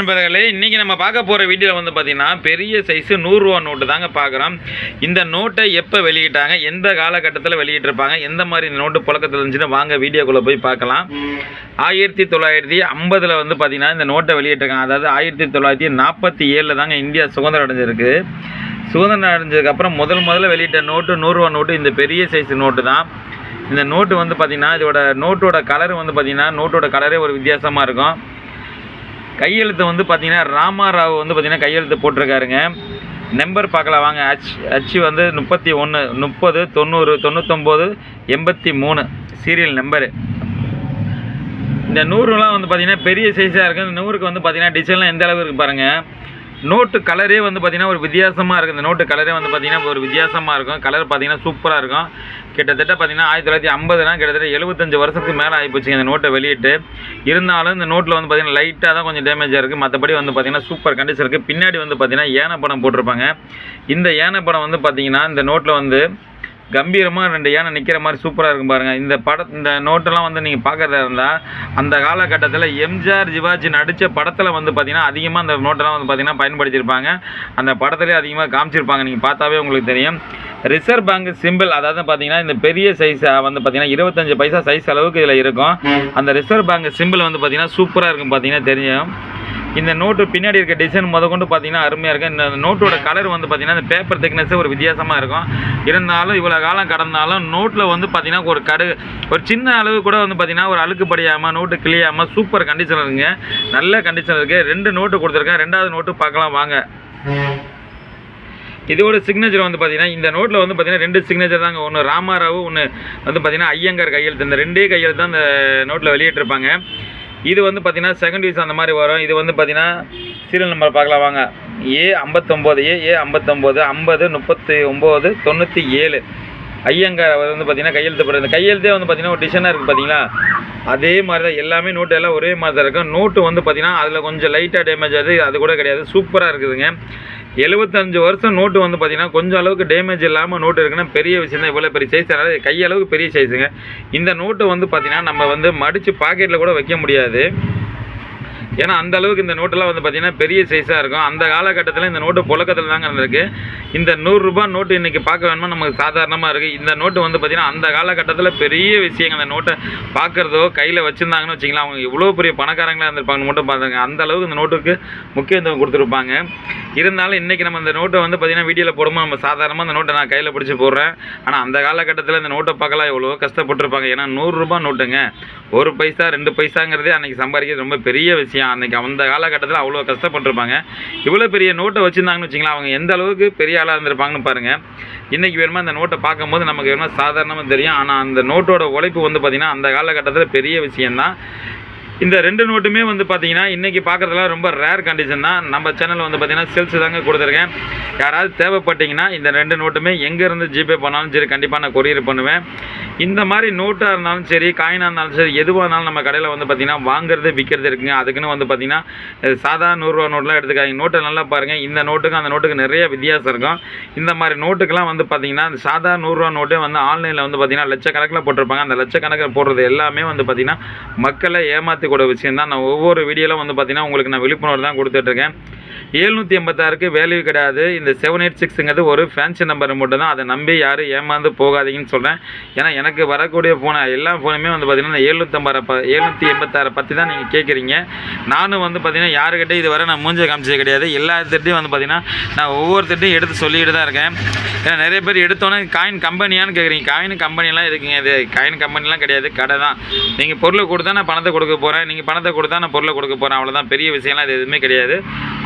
நண்பர்களே இன்றைக்கி நம்ம பார்க்க போகிற வீடியோவில் வந்து பார்த்திங்கன்னா பெரிய சைஸு நூறுரூவா நோட்டு தாங்க பார்க்குறோம். இந்த நோட்டை எப்போ வெளியிட்டாங்க எந்த காலகட்டத்தில் வெளியிட்டிருப்பாங்க எந்த மாதிரி இந்த நோட்டு புழக்கத்தில் இருந்துச்சுன்னு வாங்க வீடியோக்குள்ளே போய் பார்க்கலாம். ஆயிரத்தி தொள்ளாயிரத்தி ஐம்பதில் வந்து பார்த்திங்கன்னா இந்த நோட்டை வெளியிட்டிருக்காங்க. அதாவது ஆயிரத்தி தொள்ளாயிரத்தி நாற்பத்தி ஏழில் தாங்க இந்தியா சுதந்திரம் அடைஞ்சிருக்கு. சுதந்திரம் அடைஞ்சதுக்கப்புறம் முதல் முதல்ல வெளியிட்ட நோட்டு நூறுரூவா நோட்டு இந்த பெரிய சைஸ் நோட்டு தான். இந்த நோட்டு வந்து பார்த்திங்கன்னா இதோட நோட்டோட கலர் வந்து பார்த்திங்கன்னா நோட்டோட கலரே ஒரு வித்தியாசமாக இருக்கும். கையெழுத்து வந்து பார்த்தீங்கன்னா ராமாராவ் வந்து பார்த்தீங்கன்னா கையெழுத்து போட்டிருக்காருங்க. நம்பர் பார்க்கலாம் வாங்க. ஹச் ஹச் வந்து முப்பத்தி ஒன்று முப்பது தொண்ணூறு தொண்ணூத்தொம்பது எண்பத்தி மூணு. சீரியல் நம்பரு இந்த நூறுலாம் வந்து பார்த்திங்கன்னா பெரிய சைஸாக இருக்குது இந்த நூறுக்கு வந்து பார்த்திங்கன்னா டிசைன்லாம் எந்த அளவு இருக்குது பாருங்கள் நோட்டு கலரே வந்து பார்த்தீங்கன்னா ஒரு வித்தியாசமாக இருக்குது இந்த நோட்டு கலரே வந்து பார்த்தீங்கன்னா ஒரு வித்தியாசமாக இருக்கும். கலர் பார்த்தீங்கன்னா சூப்பராக இருக்கும். கிட்டத்தட்ட பார்த்தீங்கன்னா ஆயிரத்தி தொள்ளாயிரத்தி ஐம்பதுனா கிட்டத்தட்ட எழுபத்தஞ்சு வருஷத்துக்கு மேலே ஆகிப்போச்சுங்க இந்த நோட்டை வெளியிட்டு. இருந்தாலும் இந்த நோட்டில் வந்து பார்த்தீங்கன்னா லைட்டாக தான் கொஞ்சம் டேமேஜாக இருக்குது மற்றபடி வந்து பார்த்தீங்கன்னா சூப்பர் கண்டிஷன் இருக்குது பின்னாடி வந்து பார்த்தீங்கன்னா ஏன படம் போட்டிருப்பாங்க. இந்த ஏன படம் வந்து பார்த்தீங்கன்னா இந்த நோட்டில் வந்து கம்பீரமாக ரெண்டு யானை நிற்கிற மாதிரி சூப்பராக இருக்கும் பாருங்கள் இந்த படம் இந்த நோட்டெல்லாம் வந்து நீங்கள் பார்க்குறதா இருந்தால் அந்த காலகட்டத்தில் எம்ஜிஆர் சிவாஜி நடித்த படத்தில் வந்து பார்த்தீங்கன்னா அதிகமாக அந்த நோட்டெல்லாம் வந்து பார்த்தீங்கன்னா பயன்படுத்தியிருப்பாங்க. அந்த படத்துலேயே அதிகமாக காமிச்சிருப்பாங்க. நீங்கள் பார்த்தாவே உங்களுக்கு தெரியும். ரிசர்வ் பேங்க் சிம்பிள் அதாவது பார்த்தீங்கன்னா இந்த பெரிய சைஸ் வந்து பார்த்தீங்கன்னா இருபத்தஞ்சு பைசா சைஸ் அளவுக்கு இதில் இருக்கும். அந்த ரிசர்வ் பேங்க் சிம்பிள் வந்து பார்த்தீங்கன்னா சூப்பராக இருக்கும் பார்த்தீங்கன்னா தெரியும். இந்த நோட்டு பின்னாடி இருக்க டிசைன் முத கொண்டு பார்த்தீங்கன்னா அருமையாக இருக்கும். இந்த நோட்டோட கலர் வந்து பார்த்தீங்கன்னா இந்த பேப்பர் திக்னஸ்ஸே ஒரு வித்தியாசமாக இருக்கும். இருந்தாலும் இவ்வளோ காலம் கடந்தாலும் நோட்டில் வந்து பார்த்தீங்கன்னா ஒரு கடு ஒரு சின்ன அளவு கூட வந்து பார்த்தீங்கன்னா ஒரு அழுக்கு படியாமல் நோட்டு கிளியாமல் சூப்பர் கண்டிஷன் இருக்குங்க. நல்ல கண்டிஷன் இருக்குது ரெண்டு நோட்டு கொடுத்துருக்கேன். ரெண்டாவது நோட்டு பார்க்கலாம் வாங்க. இதோட சிக்னேச்சர் வந்து பார்த்தீங்கன்னா இந்த நோட்டில் வந்து பார்த்தீங்கன்னா ரெண்டு சிக்னேச்சர் தாங்க. ஒன்று ராமாராவு ஒன்று வந்து பார்த்தீங்கன்னா ஐயங்கார் கையெழுத்து. இந்த ரெண்டே கையெழுத்து தான் அந்த நோட்டில் வெளியிட்டிருப்பாங்க. இது வந்து பார்த்தீங்கன்னா செகண்ட் யூஸ் அந்த மாதிரி வரும். இது வந்து பார்த்தீங்கன்னா சீரியல் நம்பர் பார்க்கலாம் வாங்க. ஏ ஐம்பத்தொம்போது ஏ ஏ ஐம்பத்தொம்போது ஐம்பது முப்பத்தி ஒம்பது தொண்ணூற்றி ஏழு. ஐயங்கார் அவர் வந்து பார்த்தீங்கன்னா கையெழுத்து போடுறது இந்த கையெழுத்தே வந்து பார்த்தீங்கன்னா ஒரு டிசைனாக இருக்குது பார்த்தீங்களா அதே மாதிரி தான் எல்லாமே நோட்டு எல்லாம் ஒரே மாதிரி தான் இருக்கும். நோட்டு வந்து பார்த்தீங்கன்னா அதில் கொஞ்சம் லைட்டாக டேமேஜ் ஆகுது. அது கூட கிடையாது. சூப்பராக இருக்குதுங்க. எழுபத்தஞ்சு வருஷம் நோட்டு வந்து பார்த்தீங்கன்னா கொஞ்சம் அளவுக்கு டேமேஜ் இல்லாமல் நோட்டு இருக்குன்னா பெரிய விஷயம் தான் இவ்வளோ பெரிய சைஸ் அதாவது கையளவுக்கு பெரிய சைஸுங்க இந்த நோட்டு வந்து பார்த்தீங்கன்னா நம்ம வந்து மடித்து பாக்கெட்டில் கூட வைக்க முடியாது. ஏன்னா அந்த அளவுக்கு இந்த நோட்டெல்லாம் வந்து பார்த்தீங்கன்னா பெரிய சைஸாக இருக்கும். அந்த காலகட்டத்தில் இந்த நோட்டு புழக்கத்தில் தாங்க இருந்திருக்கு. இந்த நூறுரூபா நோட்டு இன்றைக்கி பார்க்க வேணுமா? நமக்கு சாதாரணமாக இருக்குது இந்த நோட்டு வந்து பார்த்தீங்கன்னா அந்த காலகட்டத்தில் பெரிய விஷயங்க அந்த நோட்டை பார்க்குறதோ கையில் வச்சுருந்தாங்கன்னு வச்சிங்களா அவங்க இவ்வளோ பெரிய பணக்காரங்களாக இருந்திருப்பாங்கன்னு மட்டும் பார்த்தாங்க அந்த அளவுக்கு இந்த நோட்டுக்கு முக்கியத்துவம் கொடுத்துருப்பாங்க. இருந்தாலும் இன்றைக்கி நம்ம இந்த நோட்டை வந்து பார்த்தீங்கன்னா வீடியோவில் போடும்போது நம்ம சாதாரணமாக அந்த நோட்டை நான் கையில் பிடிச்சி போடுறேன். ஆனால் அந்த காலகட்டத்தில் இந்த நோட்டை பார்க்கலாம் எவ்வளோ கஷ்டப்பட்டிருப்பாங்க. ஏன்னா நூறுரூபா நோட்டுங்க. ஒரு பைசா ரெண்டு பைசாங்கிறதே அன்றைக்கி சம்பாதிக்கிறது ரொம்ப பெரிய விஷயம். அன்றைக்கி அந்த காலகட்டத்தில் அவ்வளோ கஷ்டப்பட்டுருப்பாங்க. இவ்வளோ பெரிய நோட்டை வச்சுருந்தாங்கன்னு வச்சிங்களா அவங்க எந்த அளவுக்கு பெரிய ஆளாக இருந்திருப்பாங்கன்னு பாருங்கள் இன்றைக்கி வேணுமா அந்த நோட்டை பார்க்கும்போது நமக்கு வேணுமா? சாதாரணமாக தெரியும். ஆனால் அந்த நோட்டோட உழைப்பு வந்து பார்த்திங்கன்னா அந்த காலகட்டத்தில் பெரிய விஷயந்தான் இந்த ரெண்டு நோட்டுமே வந்து பார்த்தீங்கன்னா இன்றைக்கி பார்க்குறதுலாம் ரொம்ப ரேர் கண்டிஷன் தான். நம்ம சேனலில் வந்து பார்த்தீங்கன்னா சேல்ஸ் தாங்க கொடுத்துருக்கேன். யாராவது தேவைப்பட்டிங்கன்னா இந்த ரெண்டு நோட்டுமே எங்கேருந்து ஜிபே பண்ணாலும் சரி கண்டிப்பாக நான் கொரியர் பண்ணுவேன். இந்த மாதிரி நோட்டாக இருந்தாலும் சரி காயினாக இருந்தாலும் சரி எதுவாக இருந்தாலும் நம்ம கடையில் வந்து பார்த்தீங்கன்னா வாங்குறது விற்கிறது இருக்குங்க. அதுக்குன்னு வந்து பார்த்தீங்கன்னா சாதா நூறுரூவா நோட்லாம் எடுத்துக்காங்க நோட்டை நல்லா பாருங்கள் இந்த நோட்டுக்கும் அந்த நோட்டுக்கு நிறைய வித்தியாசம் இருக்கும். இந்த மாதிரி நோட்டுக்கெல்லாம் வந்து பார்த்திங்கன்னா அந்த சாதா நூறுரூவா நோட்டே வந்து ஆன்லைனில் வந்து பார்த்தீங்கன்னா லட்சக்கணக்கில் போட்டிருப்பாங்க. அந்த லட்சக்கணக்கில் போடுறது எல்லாமே வந்து பார்த்தீங்கன்னா மக்களை ஏமாற்றி கூட விஷயம் தான் நான் ஒவ்வொரு வீடியோவில் வந்து பார்த்திங்கன்னா உங்களுக்கு நான் விழிப்புணர்வு தான் கொடுத்துட்ருக்கேன் ஏழ்நூற்றி எண்பத்தாறுக்கு வேல்யூ கிடையாது. இந்த செவன் எயிட் சிக்ஸுங்கிறது ஒரு ஃபேன்சி நம்பர் மட்டும் தான் அதை நம்பி யாரும் ஏமாந்து போகாதீங்கன்னு சொல்கிறேன் ஏன்னா எனக்கு வரக்கூடிய ஃபோனை எல்லா ஃபோனுமே வந்து பார்த்தீங்கன்னா எழுநூற்றம்பது ப எழுநூற்றி எண்பத்தாறு பற்றி தான் நீங்கள் கேட்குறீங்க நானும் வந்து பார்த்தீங்கன்னா யாருக்கிட்ட இது வரை நான் மூஞ்ச காமிச்சது கிடையாது. எல்லாத்திட்டையும் வந்து பார்த்தீங்கன்னா நான் ஒவ்வொருத்திட்டையும் எடுத்து சொல்லிக்கிட்டு தான் இருக்கேன். ஏன்னா நிறைய பேர் எடுத்தோன்னே காயின் கம்பெனியான்னு கேட்குறீங்க காயின் கம்பெனிலாம் எதுக்குங்க இது? காயின் கம்பெனிலாம் கிடையாது. கடை தான். நீங்கள் பொருளை கொடுத்தா நான் பணத்தை கொடுக்க போகிறேன் நீங்கள் பணத்தை கொடுத்தா நான் பொருளை கொடுக்க போகிறேன் அவ்வளோதான் பெரிய விஷயம்லாம் இது எதுவுமே கிடையாது.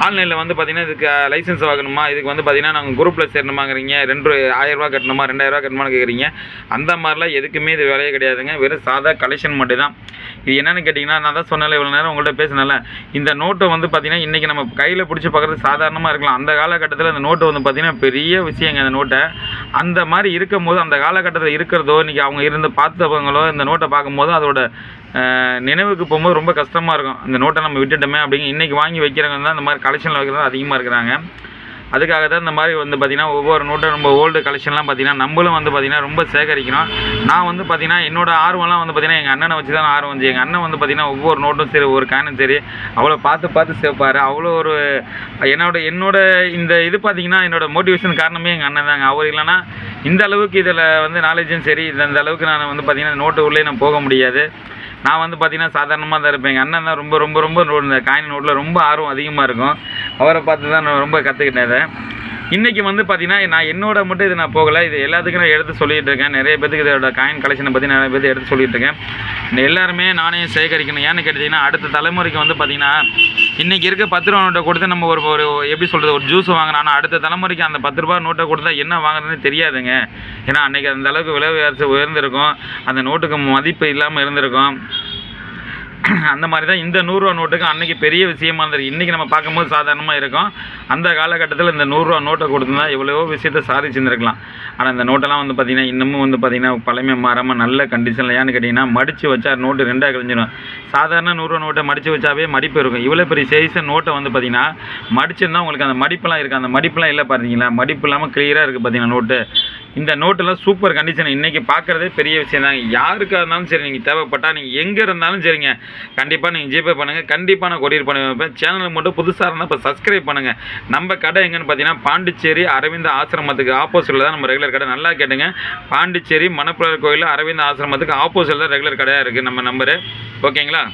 ஆன்லைனில் வந்து பார்த்தீங்கன்னா இதுக்கு லைசன்ஸ் வாங்கணுமா? இதுக்கு வந்து பார்த்தீங்கன்னா நாங்கள் குரூப்பில் சேரணுமாங்கிறீங்க. ரெண்டு ஆயிரரூபா கட்டணுமா? ரெண்டாயிரரூபா கட்டணுமான்னு கேட்குறீங்க அந்த மாதிரிலாம் எதுக்குமே இது வேலையே கிடையாதுங்க. வெறும் சாதா கலெக்ஷன் மட்டும் தான் இது என்னென்னு கேட்டிங்கன்னா நான் தான் சொன்னல இவ்வளோ நேரம் உங்கள்கிட்ட பேசினல இந்த நோட்டை வந்து பார்த்திங்கன்னா இன்றைக்கி நம்ம கையில் பிடிச்சி பார்க்குறது சாதாரணமாக இருக்கலாம். அந்த காலகட்டத்தில் அந்த நோட்டு வந்து பார்த்தீங்கன்னா பெரிய விஷயங்க அந்த நோட்டை. அந்த மாதிரி இருக்கும் போது அந்த காலகட்டத்தில் இருக்கிறதோ இன்றைக்கி அவங்க இருந்து பார்த்தவங்களோ இந்த நோட்டை பார்க்கும்போது அதோட நினைவுக்கு போகும்போது ரொம்ப கஷ்டமாக இருக்கும். இந்த நோட்டை நம்ம விட்டுட்டோமே அப்படிங்க இன்றைக்கி வாங்கி வைக்கிறவங்க தான் இந்த மாதிரி கலெக்ஷனில் வைக்கிறது அதிகமாக இருக்கிறாங்க. அதுக்காக தான் இந்த மாதிரி வந்து பார்த்திங்கன்னா ஒவ்வொரு நோட்டும் ரொம்ப ஓல்டு கலெக்ஷன்லாம் பார்த்திங்கன்னா நம்மளும் வந்து பார்த்திங்கன்னா ரொம்ப சேகரிக்கணும். நான் வந்து பார்த்திங்கன்னா என்னோடய ஆர்வம்லாம் வந்து பார்த்திங்கன்னா எங்கள் அண்ணனை வச்சு தான் ஆர்வம் வந்துச்சு எங்கள் அண்ணன் வந்து பார்த்திங்கன்னா ஒவ்வொரு நோட்டும் சரி ஒவ்வொரு காயினும் சரி அவ்வளோ பார்த்து பார்த்து சேர்ப்பார் அவ்வளோ ஒரு என்னோட என்னோட இந்த இது பார்த்திங்கன்னா என்னோடய மோட்டிவேஷன் காரணமே எங்கள் அண்ணன் தாங்க. அவர் இல்லைன்னா இந்த அளவுக்கு இதில் வந்து நாலேஜும் சரி இந்த அளவுக்கு நான் வந்து பார்த்திங்கன்னா நோட்டு உள்ளே நான் போக முடியாது. நான் வந்து பார்த்திங்கன்னா சாதாரணமாக தான் இருப்பேன். எங்கள் அண்ணன் தான் ரொம்ப ரொம்ப ரொம்ப நோ- இந்த காயின் நோட்டில் ரொம்ப ஆர்வம் அதிகமாக இருக்கும். அவரை பார்த்து தான் நான் ரொம்ப கற்றுக்கிட்டேன் இதை. இன்றைக்கி வந்து பார்த்தீங்கன்னா நான் என்னோட மட்டும் இது நான் போகலை. இது எல்லாத்துக்கும் நான் எடுத்து சொல்லிகிட்டு இருக்கேன். நிறைய பேத்துக்கு இதோட காயின் கலெக்ஷனை பற்றி நிறைய பேர் எடுத்து சொல்லிகிட்டு இருக்கேன். இந்த எல்லாருமே நானே சேகரிக்கணும். ஏன்னு கேட்டிங்கன்னா அடுத்த தலைமுறைக்கு வந்து பார்த்தீங்கன்னா இன்றைக்கி இருக்க பத்து ரூபா நோட்டை கொடுத்து நம்ம ஒரு ஒரு எப்படி சொல்கிறது ஒரு ஜூஸ் வாங்கினா ஆனால் அடுத்த தலைமுறைக்கு அந்த பத்து ரூபா நோட்டை கொடுத்தா என்ன வாங்குறதுன்னு தெரியாதுங்க. ஏன்னா அன்றைக்கி அந்த அளவுக்கு விலைவாசி உயர்ந்திருக்கும். அந்த நோட்டுக்கு மதிப்பு இல்லாமல் இருந்திருக்கும். அந்த மாதிரி தான் இந்த நூறுரூவா நோட்டுக்கு அன்றைக்கி பெரிய விஷயமா இருந்திருக்கு இன்றைக்கி நம்ம பார்க்கும்போது சாதாரணமாக இருக்கும். அந்த காலகட்டத்தில் இந்த நூறுரூவா நோட்டை கொடுத்துருந்தா எவ்வளவோ விஷயத்தை சாதிச்சிருந்துருக்கலாம். ஆனால் இந்த நோட்டெல்லாம் வந்து பார்த்திங்கன்னா இன்னமும் வந்து பார்த்திங்கன்னா பழமை மாறாமல் நல்ல கண்டிஷனில் ஏன்னு கேட்டிங்கன்னா மடித்து வச்சா நோட்டு ரெண்டாக கழிஞ்சிடும் சாதாரண நூறுரூவா நோட்டை மடித்து வச்சாவே மடிப்பு இருக்கும். இவ்வளோ பெரிய சைஸ் நோட்டை வந்து பார்த்திங்கன்னா மடிச்சிருந்தா உங்களுக்கு அந்த மடிப்பெல்லாம் இருக்குது. அந்த மடிப்பெல்லாம் இல்லை பார்த்தீங்களா மடிப்பு இல்லாமல் கிளியராக இருக்குது பார்த்தீங்கன்னா நோட்டு? இந்த நோட்டெல்லாம் சூப்பர் கண்டிஷன் இன்றைக்கி பார்க்குறதே பெரிய விஷயம் தாங்க யாருக்காக இருந்தாலும் சரி நீங்கள் தேவைப்பட்டால் நீங்கள் எங்கே இருந்தாலும் சரிங்க. கண்டிப்பாக நீங்கள் ஜிபே பண்ணுங்கள் கண்டிப்பாக நான் கொரியர் பண்ணி வைப்பேன். சேனலுக்கு மட்டும் புதுசாக இருந்தால் இப்போ சப்ஸ்கிரைப் பண்ணுங்கள் நம்ம கடை எங்கன்னு பார்த்தீங்கன்னா பாண்டிச்சேரி அரவிந்த ஆசிரமத்துக்கு ஆப்போசிட்டில் தான் நம்ம ரெகுலர் கடை. நல்லா கேட்டுங்க. பாண்டிச்சேரி மணப்புலர் கோயில் அரவிந்த ஆசிரமத்துக்கு ஆப்போசிட்டில் தான் ரெகுலர் கடையாக இருக்குது நம்ம நம்பரு ஓகேங்களா?